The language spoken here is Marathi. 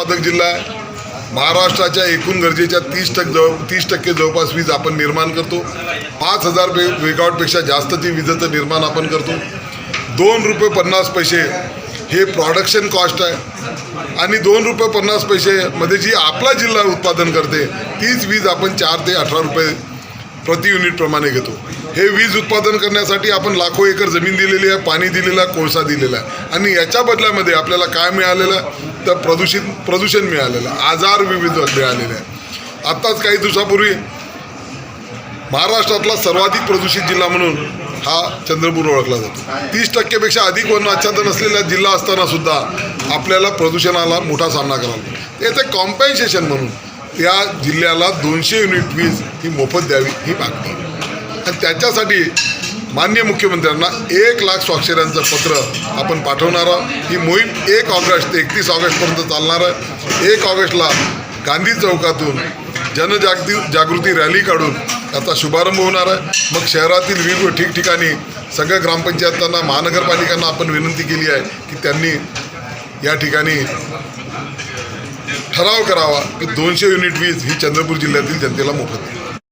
उत्पादक जिल्हा आहे. महाराष्ट्राच्या एकूण गरजेच्या तीस टक्के जवळ तीस टक्के जवळपास वीज आपण निर्माण करतो. पाच हजार बे मेगावॉटपेक्षा जास्तची विजेचं निर्माण आपण करतो. दोन रुपये पन्नास पैसे हे प्रॉडक्शन कॉस्ट आहे. आणि दोन रुपये पन्नास पैसेमध्ये जी आपला जिल्हा उत्पादन करते तीच वीज आपण चार ते अठरा रुपये प्रति युनिटप्रमाणे घेतो. हे वीज उत्पादन करण्यासाठी आपण लाखो एकर जमीन दिलेली आहे पाणी दिलेलं आहे कोळसा दिलेला आहे. आणि याच्या बदल्यामध्ये आपल्याला काय मिळालेलं आहे? तर प्रदूषित प्रदूषण मिळालेलं आहे. आजार विविध मिळालेले आहे आत्ताच काही दिवसापूर्वी महाराष्ट्रातला सर्वाधिक प्रदूषित जिल्हा म्हणून हा चंद्रपूर ओळखला जातो. तीस टक्केपेक्षा अधिक वन आच्छादन असलेला जिल्हा असताना सुद्धा आपल्याला प्रदूषणाला मोठा सामना करावा लागतो. याचं कॉम्पेन्सेशन म्हणून त्या जिल्ह्याला दोनशे युनिट वीज ही मोफत द्यावी ही मागणी. आणि त्याच्यासाठी मान्य मुख्यमंत्र्यांना एक लाख स्वाक्षऱ्यांचं पत्र आपण पाठवणार आहोत. ही मोहीम एक ऑगस्ट ते एकतीस ऑगस्टपर्यंत चालणार आहे. एक ऑगस्टला गांधी चौकातून जनजागृती जागृती रॅली काढून याचा शुभारंभ होणार आहे. मग शहरातील विविध ठिकठिकाणी सगळ्या ग्रामपंचायतांना महानगरपालिकांना आपण विनंती केली आहे की त्यांनी या ठिकाणी ठराव करावा की दोनशे युनिट वीज ही चंद्रपूर जिल्ह्यातील जनतेला मोफत. आहे